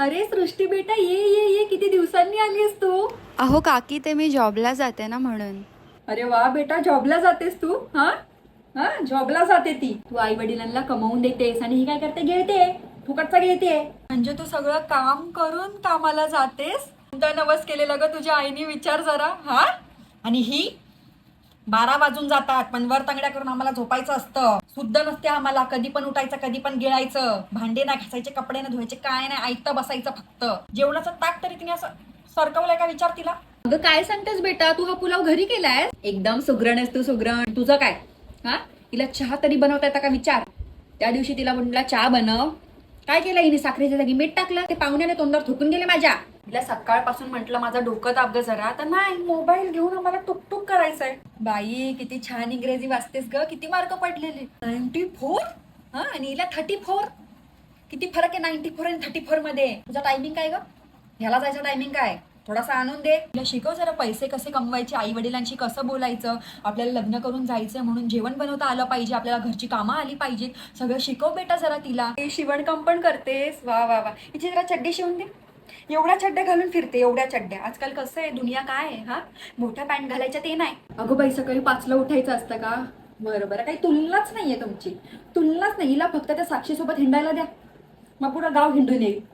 अरे सृष्टी बेटा ये ये ये किती दिवसांनी आलीस तू? अहो काकी ते मी जॉबला जाते ना म्हणून. अरे वा बेटा जॉबला जातेस तू? हा? हा? जॉबला जाते ती. तू आई वडिलांना कमवून देतेस आणि ही काय करते? गिळते फुकटचा गिळते म्हणजे तू सगळं काम करून कामाला जातेस? नवस केलेलं ग तुझ्या आईने? विचार जरा. हा? आणि ही? बारा वाजून जातात पण वर तांगड्या करून आम्हाला झोपायचं असतं. शुद्ध नसते आम्हाला कधी पण उठायचं कधी पण गिळायचं. भांडे नाही घासायचे कपडे नाही धुवायचे काय नाही ऐकतं बसायचं फक्त. जेवणाचं ताक तरी तिने असं सरकवलंय का विचार तिला? अगं काय सांगतेस बेटा? तू हा पुलाव घरी केलाय एकदम सुग्रण आहेस तू सुग्रण. तुझं काय? हा? तिला चहा तरी बनवता येता का विचार? त्या दिवशी तिला म्हटलं चहा बनव. काय केलं हिने साखरेच्या जागी? मीठ टाकलं? ते पाहुण्याने तोंडावर थुकून गेले माझ्या. तिला सकाळपासून म्हटलं माझं डोकं दाब गं जरा. तर नाही मोबाईल घेऊन आम्हाला टुकटुक करायचंय. बाई किती छान इंग्रजी वाचतेस ग. किती मार्क पडलेले. नाईन्टी फोर हा आणि हिला थर्टी फोर किती फरक आहे नाईन्टी फोर आणि थर्टी फोरमध्ये? तुझा टायमिंग काय ग? ह्याला जायचं टायमिंग काय? थोडासा आणून दे. तिला शिकव जरा पैसे कसे कमवायचे आई वडिलांशी कसं बोलायचं आपल्याला लग्न करून जायचं म्हणून जेवण बनवता आलं पाहिजे आपल्याला घरची कामं आली पाहिजेत. सगळं शिकव बेटा जरा तिला. ते शिवणकाम पण करतेस. वा वा वा. हिची जरा चड्डी शिवून दे. एवढ्या चड्ड्या घालून फिरते एवढ्या चड्ड्या. आजकाल कसं आहे दुनिया काय आहे हा? मोठ्या पॅन्ट घालायच्या ते नाही. अगं बाई सकाळी पाचला उठायचं असतं का? बरं बरं. काही तुलनाच नाहीये तुमची. तुलनाच नाही. हिला फक्त त्या साक्षीसोबत हिंडायला द्या. मग पुढं गाव हिंडून येईल.